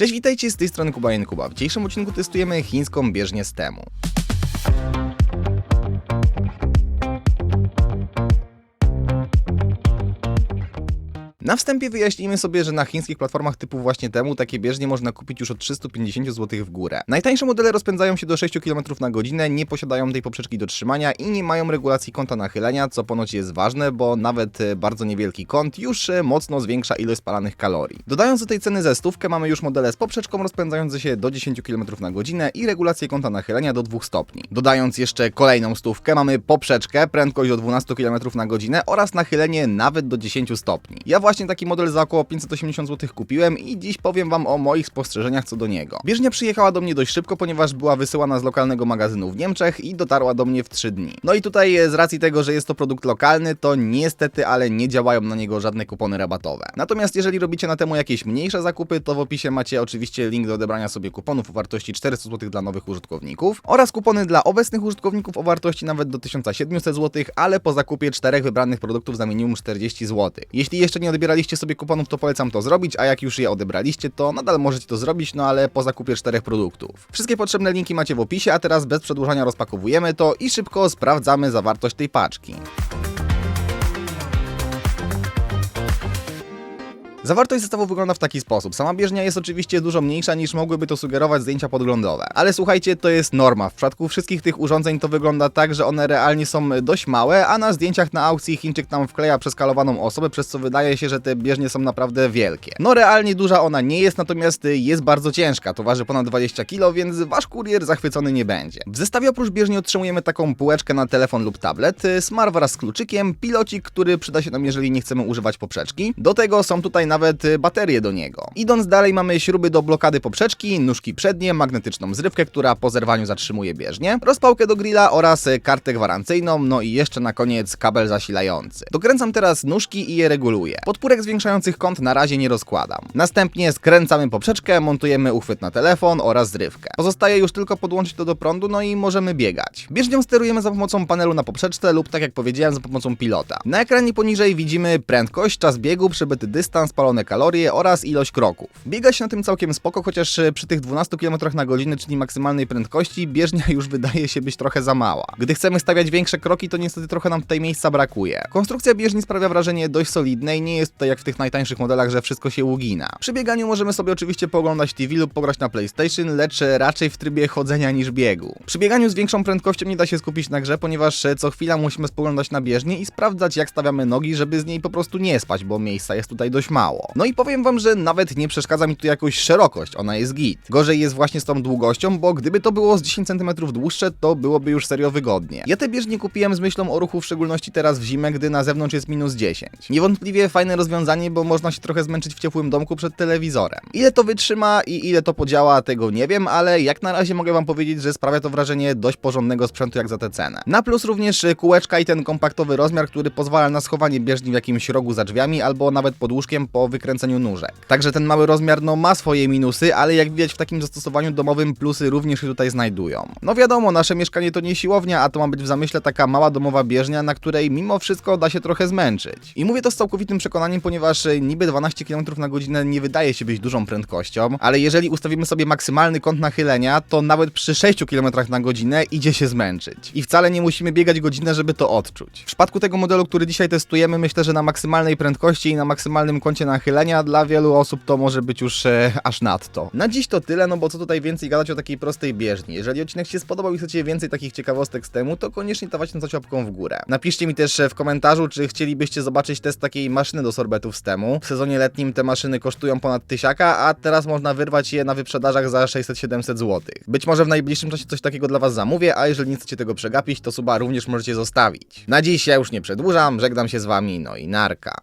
Cześć, witajcie z tej strony Kuba Kuba. W dzisiejszym odcinku testujemy chińską bieżnię z temu. Na wstępie wyjaśnijmy sobie, że na chińskich platformach typu właśnie temu takie bieżnie można kupić już od 350 zł w górę. Najtańsze modele rozpędzają się do 6 km na godzinę, nie posiadają tej poprzeczki do trzymania i nie mają regulacji kąta nachylenia, co ponoć jest ważne, bo nawet e, bardzo niewielki kąt już e, mocno zwiększa ilość spalanych kalorii. Dodając do tej ceny ze stówkę mamy już modele z poprzeczką rozpędzające się do 10 km na godzinę i regulację kąta nachylenia do 2 stopni. Dodając jeszcze kolejną stówkę mamy poprzeczkę, prędkość do 12 km na godzinę oraz nachylenie nawet do 10 stopni. Ja właśnie taki model za około 580 zł kupiłem i dziś powiem wam o moich spostrzeżeniach co do niego. Bieżnia przyjechała do mnie dość szybko, ponieważ była wysyłana z lokalnego magazynu w Niemczech i dotarła do mnie w 3 dni. No i tutaj e, z racji tego, że jest to produkt lokalny, to niestety, ale nie działają na niego żadne kupony rabatowe. Natomiast jeżeli robicie na temu jakieś mniejsze zakupy, to w opisie macie oczywiście link do odebrania sobie kuponów o wartości 400 zł dla nowych użytkowników oraz kupony dla obecnych użytkowników o wartości nawet do 1700 zł, ale po zakupie czterech wybranych produktów za minimum 40 zł. Jeśli jeszcze nie odbieraliście sobie kuponów, to polecam to zrobić, a jak już je odebraliście, to nadal możecie to zrobić, no ale po zakupie czterech produktów. Wszystkie potrzebne linki macie w opisie, a teraz bez przedłużania rozpakowujemy to i szybko sprawdzamy zawartość tej paczki. Zawartość zestawu wygląda w taki sposób. Sama bieżnia jest oczywiście dużo mniejsza niż mogłyby to sugerować zdjęcia podglądowe. Ale słuchajcie, to jest norma. W przypadku wszystkich tych urządzeń to wygląda tak, że one realnie są dość małe, a na zdjęciach na aukcji Chińczyk tam wkleja przeskalowaną osobę, przez co wydaje się, że te bieżnie są naprawdę wielkie. No realnie duża ona nie jest, natomiast jest bardzo ciężka. To waży ponad 20 kg, więc wasz kurier zachwycony nie będzie. W zestawie oprócz bieżni otrzymujemy taką półeczkę na telefon lub tablet, smar wraz z kluczykiem, pilocik, który przyda się nam, jeżeli nie chcemy używać poprzeczki. Do tego są tutaj nawet y, baterie do niego. Idąc dalej mamy śruby do blokady poprzeczki, nóżki przednie, magnetyczną zrywkę, która po zerwaniu zatrzymuje bieżnię, rozpałkę do grilla oraz y, kartę gwarancyjną, no i jeszcze na koniec kabel zasilający. Dokręcam teraz nóżki i je reguluję. Podpórek zwiększających kąt na razie nie rozkładam. Następnie skręcamy poprzeczkę, montujemy uchwyt na telefon oraz zrywkę. Pozostaje już tylko podłączyć to do prądu, no i możemy biegać. Bieżnią sterujemy za pomocą panelu na poprzeczce lub tak jak powiedziałem za pomocą pilota. Na ekranie poniżej widzimy prędkość, czas biegu, przebyty dystans, spalone kalorie oraz ilość kroków. Biega się na tym całkiem spoko, chociaż e, przy tych 12 km na godzinę, czyli maksymalnej prędkości, bieżnia już wydaje się być trochę za mała. Gdy chcemy stawiać większe kroki, to niestety trochę nam tutaj miejsca brakuje. Konstrukcja bieżni sprawia wrażenie dość solidnej, nie jest tutaj jak w tych najtańszych modelach, że wszystko się ugina. Przy bieganiu możemy sobie oczywiście pooglądać TV lub pograć na PlayStation, lecz raczej w trybie chodzenia niż biegu. Przy bieganiu z większą prędkością nie da się skupić na grze, ponieważ e, co chwila musimy spoglądać na bieżnię i sprawdzać jak stawiamy nogi, żeby z niej po prostu nie spać, bo miejsca jest tutaj dość mało. No i powiem wam, że nawet nie przeszkadza mi tu jakoś szerokość, ona jest git. Gorzej jest właśnie z tą długością, bo gdyby to było z 10 cm dłuższe, to byłoby już serio wygodnie. Ja te bieżnie kupiłem z myślą o ruchu, w szczególności teraz w zimę, gdy na zewnątrz jest minus 10. Niewątpliwie fajne rozwiązanie, bo można się trochę zmęczyć w ciepłym domku przed telewizorem. Ile to wytrzyma i ile to podziała, tego nie wiem, ale jak na razie mogę wam powiedzieć, że sprawia to wrażenie dość porządnego sprzętu jak za tę cenę. Na plus również kółeczka i ten kompaktowy rozmiar, który pozwala na schowanie bieżni w jakimś rogu za drzwiami albo nawet pod łóżkiem po wykręceniu nóżek. Także ten mały rozmiar no ma swoje minusy, ale jak widać w takim zastosowaniu domowym plusy również się tutaj znajdują. No wiadomo, nasze mieszkanie to nie siłownia, a to ma być w zamyśle taka mała domowa bieżnia, na której mimo wszystko da się trochę zmęczyć. I mówię to z całkowitym przekonaniem, ponieważ e, niby 12 km na godzinę nie wydaje się być dużą prędkością, ale jeżeli ustawimy sobie maksymalny kąt nachylenia, to nawet przy 6 km na godzinę idzie się zmęczyć. I wcale nie musimy biegać godzinę, żeby to odczuć. W przypadku tego modelu, który dzisiaj testujemy, myślę, że na maksymalnej prędkości i na maksymalnym kącie nachylenia dla wielu osób to może być już e, aż nadto. Na dziś to tyle, no bo co tutaj więcej gadać o takiej prostej bieżni. Jeżeli odcinek się spodobał i chcecie więcej takich ciekawostek z temu, to koniecznie dawajcie na coś łapką w górę. Napiszcie mi też e, w komentarzu, czy chcielibyście zobaczyć test takiej maszyny do sorbetów z temu. W sezonie letnim te maszyny kosztują ponad tysiaka, a teraz można wyrwać je na wyprzedażach za 600-700 zł. Być może w najbliższym czasie coś takiego dla was zamówię, a jeżeli nie chcecie tego przegapić, to suba również możecie zostawić. Na dziś ja już nie przedłużam, żegnam się z wami, no i narka.